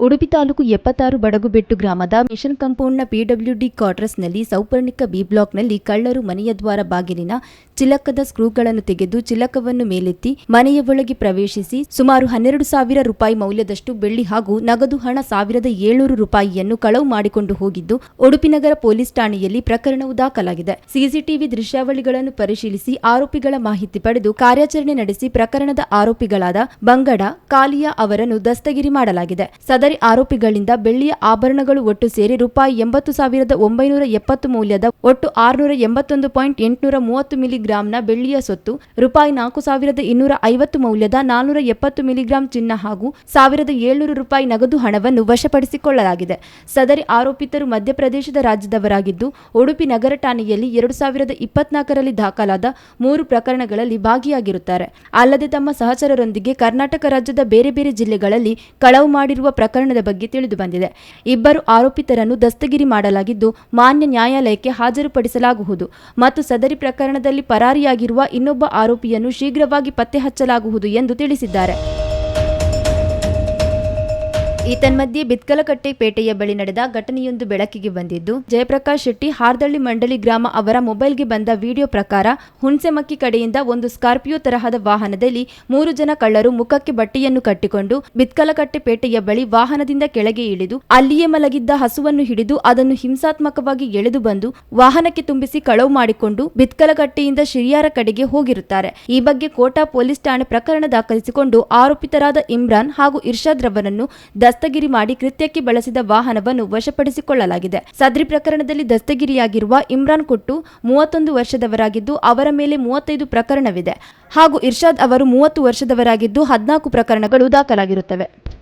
ಉಡುಪಿ ತಾಲೂಕು ಎಪ್ಪತ್ತಾರು ಬಡಗುಬೆಟ್ಟು ಗ್ರಾಮದ ಮಿಷನ್ ಕಂಪೌಂಡ್ನ ಪಿಡಬ್ಲ್ಯೂಡಿ ಕ್ವಾರ್ಟರ್ಸ್ನಲ್ಲಿ ಸೌಪರ್ಣಿಕ ಬಿ ಬ್ಲಾಕ್ನಲ್ಲಿ ಕಳ್ಳರು ಮನೆಯ ದ್ವಾರ ಬಾಗಿಲಿನ ಚಿಲಕದ ಸ್ಕ್ರೂಗಳನ್ನು ತೆಗೆದು ಚಿಲಕವನ್ನು ಮೇಲೆತ್ತಿ ಮನೆಯ ಒಳಗೆ ಪ್ರವೇಶಿಸಿ ಸುಮಾರು ಹನ್ನೆರಡು ಸಾವಿರ ರೂಪಾಯಿ ಮೌಲ್ಯದಷ್ಟು ಬೆಳ್ಳಿ ಹಾಗೂ ನಗದು ಹಣ ಸಾವಿರದ ಏಳ್ನೂರು ರೂಪಾಯಿಯನ್ನು ಕಳವು ಮಾಡಿಕೊಂಡು ಹೋಗಿದ್ದು, ಉಡುಪಿ ನಗರ ಪೊಲೀಸ್ ಠಾಣೆಯಲ್ಲಿ ಪ್ರಕರಣವು ದಾಖಲಾಗಿದೆ. ಸಿಸಿಟಿವಿ ದೃಶ್ಯಾವಳಿಗಳನ್ನು ಪರಿಶೀಲಿಸಿ ಆರೋಪಿಗಳ ಮಾಹಿತಿ ಪಡೆದು ಕಾರ್ಯಾಚರಣೆ ನಡೆಸಿ ಪ್ರಕರಣದ ಆರೋಪಿಗಳಾದ ಬಂಗಡ, ಕಾಲಿಯಾ ಅವರನ್ನು ದಸ್ತಗಿರಿ ಮಾಡಲಾಗಿದೆ. ಸದರಿ ಆರೋಪಿಗಳಿಂದ ಬೆಳ್ಳಿಯ ಆಭರಣಗಳು ಒಟ್ಟು ಸೇರಿ ರೂಪಾಯಿ ಎಂಬತ್ತು ಸಾವಿರದ ಒಂಬೈನೂರ ಎಪ್ಪತ್ತು ಮೌಲ್ಯದ ಒಟ್ಟು ಆರುನೂರ ಎಂಬತ್ತೊಂದು ಪಾಯಿಂಟ್ ಎಂಟುನೂರ ಮೂವತ್ತು ಮಿಲಿಗ್ರಾಂನ ಬೆಳ್ಳಿಯ ಸೊತ್ತು, ರೂಪಾಯಿ ನಾಲ್ಕು ಸಾವಿರದ ಇನ್ನೂರ ಐವತ್ತು ಮೌಲ್ಯದ ನಾನ್ನೂರ ಎಪ್ಪತ್ತು ಮಿಲಿಗ್ರಾಂ ಚಿನ್ನ ಹಾಗೂ ಸಾವಿರದ ಏಳ್ನೂರು ರೂಪಾಯಿ ನಗದು ಹಣವನ್ನು ವಶಪಡಿಸಿಕೊಳ್ಳಲಾಗಿದೆ. ಸದರಿ ಆರೋಪಿತರು ಮಧ್ಯಪ್ರದೇಶದ ರಾಜ್ಯದವರಾಗಿದ್ದು, ಉಡುಪಿ ನಗರ ಠಾಣೆಯಲ್ಲಿ ಎರಡು ಸಾವಿರದ ಇಪ್ಪತ್ನಾಲ್ಕರಲ್ಲಿ ದಾಖಲಾದ ಮೂರು ಪ್ರಕರಣಗಳಲ್ಲಿ ಭಾಗಿಯಾಗಿರುತ್ತಾರೆ. ಅಲ್ಲದೆ ತಮ್ಮ ಸಹಚರರೊಂದಿಗೆ ಕರ್ನಾಟಕ ರಾಜ್ಯದ ಬೇರೆ ಬೇರೆ ಜಿಲ್ಲೆಗಳಲ್ಲಿ ಕಳವು ಮಾಡಿರುವ ಪ್ರಕರಣದ ಬಗ್ಗೆ ತಿಳಿದು ಬಂದಿದೆ. ಇಬ್ಬರು ಆರೋಪಿತರನ್ನು ದಸ್ತಗಿರಿ ಮಾಡಲಾಗಿದ್ದು, ಮಾನ್ಯ ನ್ಯಾಯಾಲಯಕ್ಕೆ ಹಾಜರುಪಡಿಸಲಾಗುವುದು ಮತ್ತು ಸದರಿ ಪ್ರಕರಣದಲ್ಲಿ ಪರಾರಿಯಾಗಿರುವ ಇನ್ನೊಬ್ಬ ಆರೋಪಿಯನ್ನು ಶೀಘ್ರವಾಗಿ ಪತ್ತೆ ಹಚ್ಚಲಾಗುವುದು ಎಂದು ತಿಳಿಸಿದ್ದಾರೆ. ಈತನ್ಮಧ್ಯೆ ಬಿತ್ಕಲಕಟ್ಟೆ ಪೇಟೆಯ ಬಳಿ ನಡೆದ ಘಟನೆಯೊಂದು ಬೆಳಕಿಗೆ ಬಂದಿದ್ದು, ಜಯಪ್ರಕಾಶ್ ಶೆಟ್ಟಿ ಹಾರ್ದಳ್ಳಿ ಮಂಡಳಿ ಗ್ರಾಮ ಅವರ ಮೊಬೈಲ್ಗೆ ಬಂದ ವಿಡಿಯೋ ಪ್ರಕಾರ ಹುಣಸೆಮಕ್ಕಿ ಕಡೆಯಿಂದ ಒಂದು ಸ್ಕಾರ್ಪಿಯೋ ತರಹದ ವಾಹನದಲ್ಲಿ ಮೂರು ಜನ ಕಳ್ಳರು ಮುಖಕ್ಕೆ ಬಟ್ಟೆಯನ್ನು ಕಟ್ಟಿಕೊಂಡು ಬಿತ್ಕಲಕಟ್ಟೆ ಪೇಟೆಯ ಬಳಿ ವಾಹನದಿಂದ ಕೆಳಗೆ ಇಳಿದು, ಅಲ್ಲಿಯೇ ಮಲಗಿದ್ದ ಹಸುವನ್ನು ಹಿಡಿದು ಅದನ್ನು ಹಿಂಸಾತ್ಮಕವಾಗಿ ಎಳೆದು ಬಂದು ವಾಹನಕ್ಕೆ ತುಂಬಿಸಿ ಕಳವು ಮಾಡಿಕೊಂಡು ಬಿತ್ಕಲಕಟ್ಟೆಯಿಂದ ಶಿರಿಯಾರ ಕಡೆಗೆ ಹೋಗಿರುತ್ತಾರೆ. ಈ ಬಗ್ಗೆ ಕೋಟಾ ಪೊಲೀಸ್ ಠಾಣೆ ಪ್ರಕರಣ ದಾಖಲಿಸಿಕೊಂಡು ಆರೋಪಿತರಾದ ಇಮ್ರಾನ್ ಹಾಗೂ ಇರ್ಷಾದ್ ರವರನ್ನು ದಸ್ತಗಿರಿ ಮಾಡಿ ಕೃತ್ಯಕ್ಕೆ ಬಳಸಿದ ವಾಹನವನ್ನು ವಶಪಡಿಸಿಕೊಳ್ಳಲಾಗಿದೆ. ಸದ್ರಿ ಪ್ರಕರಣದಲ್ಲಿ ದಸ್ತಗಿರಿಯಾಗಿರುವ ಇಮ್ರಾನ್ ಕುಟ್ಟು ಮೂವತ್ತೊಂದು ವರ್ಷದವರಾಗಿದ್ದು, ಅವರ ಮೇಲೆ ಮೂವತ್ತೈದು ಪ್ರಕರಣವಿದೆ. ಹಾಗೂ ಇರ್ಷಾದ್ ಅವರು ಮೂವತ್ತು ವರ್ಷದವರಾಗಿದ್ದು, ಹದಿನಾಲ್ಕು ಪ್ರಕರಣಗಳು ದಾಖಲಾಗಿರುತ್ತವೆ.